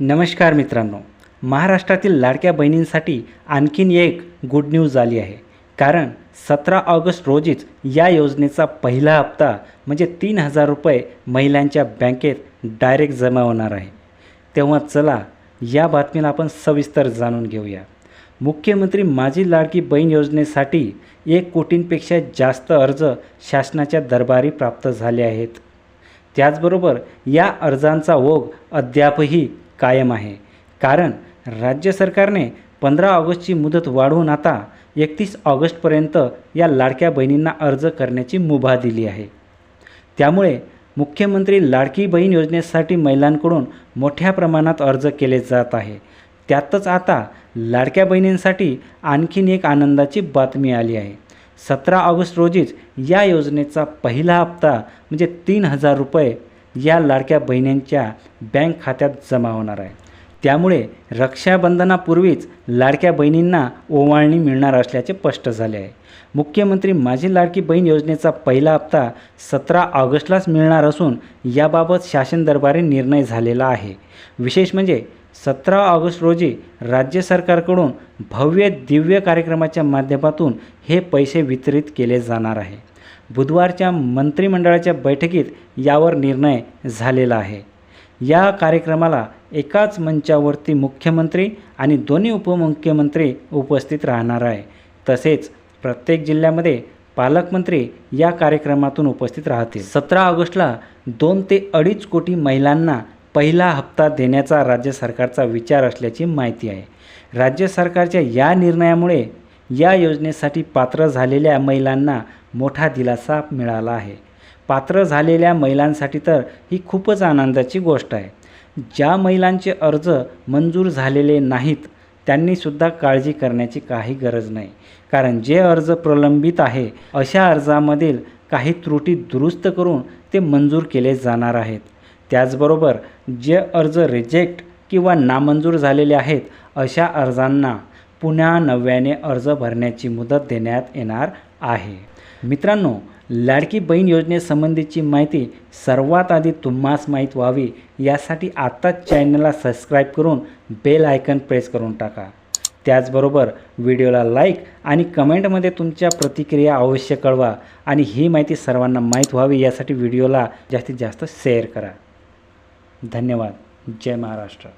नमस्कार मित्रांनो महाराष्ट्रातील लाडक्या बहिणींसाठी आणखीन एक गुड न्यूज आली आहे. कारण सतरा ऑगस्ट रोजीच या योजनेचा पहिला हप्ता म्हणजे तीन हजार रुपये महिलांच्या बँकेत डायरेक्ट जमा होणार आहे. तेव्हा चला या बातमीला आपण सविस्तर जाणून घेऊया. मुख्यमंत्री माझी लाडकी बहीण योजनेसाठी एक कोटींपेक्षा जास्त अर्ज शासनाच्या दरबारी प्राप्त झाले आहेत. त्याचबरोबर या अर्जांचा ओघ अद्यापही कायम आहे. कारण राज्य सरकारने पंधरा ऑगस्टची मुदत वाढवून आता एकतीस ऑगस्टपर्यंत या लाडक्या बहिणींना अर्ज करण्याची मुभा दिली आहे. त्यामुळे मुख्यमंत्री लाडकी बहीण योजनेसाठी महिलांकडून मोठ्या प्रमाणात अर्ज केले जात आहे. त्यातच आता लाडक्या बहिणींसाठी आणखीन एक आनंदाची बातमी आली आहे. सतरा ऑगस्ट रोजीच या योजनेचा पहिला हप्ता म्हणजे तीन हजार रुपये या लाडक्या बहिणींच्या बँक खात्यात जमा होणार आहे. त्यामुळे रक्षाबंधनापूर्वीच लाडक्या बहिणींना ओवाळणी मिळणार असल्याचे स्पष्ट झाले आहे. मुख्यमंत्री माझी लाडकी बहीण योजनेचा पहिला हप्ता सतरा ऑगस्टलाच मिळणार असून याबाबत शासन दरबारी निर्णय झालेला आहे. विशेष म्हणजे सतरा ऑगस्ट रोजी राज्य सरकारकडून भव्य दिव्य कार्यक्रमाच्या माध्यमातून हे पैसे वितरित केले जाणार आहे. बुधवारच्या मंत्रिमंडळाच्या बैठकीत यावर निर्णय झालेला आहे. या कार्यक्रमाला एकाच मंचावरती मुख्यमंत्री आणि दोन्ही उपमुख्यमंत्री उपस्थित राहणार आहे. तसेच प्रत्येक जिल्ह्यामध्ये पालकमंत्री या कार्यक्रमातून उपस्थित राहतील. सतरा ऑगस्टला दोन ते अडीच कोटी महिलांना पहिला हप्ता देण्याचा राज्य सरकारचा विचार असल्याची माहिती आहे. राज्य सरकारच्या या निर्णयामुळे या योजनेसाठी पात्र झालेल्या महिलांना मोठा दिलासा मिळाला आहे. पात्र झालेल्या महिलांसाठी तर ही खूपच आनंदाची गोष्ट आहे. ज्या महिलांचे अर्ज मंजूर झालेले नाहीत त्यांनीसुद्धा काळजी करण्याची काही गरज नाही. कारण जे अर्ज प्रलंबित आहे अशा अर्जामधील काही त्रुटी दुरुस्त करून ते मंजूर केले जाणार आहेत. त्याचबरोबर जे अर्ज रिजेक्ट किंवा नामंजूर झालेले आहेत अशा अर्जांना पुन्हा नव्याने अर्ज भरण्याची मुदत देण्यात येणार आहे. मित्रांनो लाडकी बहीण योजनेसंबंधीची माहिती सर्वात आधी तुम्हास माहीत व्हावी यासाठी आत्ताच चॅनलला सबस्क्राईब करून बेल आयकन प्रेस करून टाका. त्याचबरोबर व्हिडिओला लाईक आणि कमेंटमध्ये तुमच्या प्रतिक्रिया अवश्य कळवा आणि ही माहिती सर्वांना माहीत व्हावी यासाठी व्हिडिओला जास्तीत जास्त शेअर करा. धन्यवाद. जय महाराष्ट्र.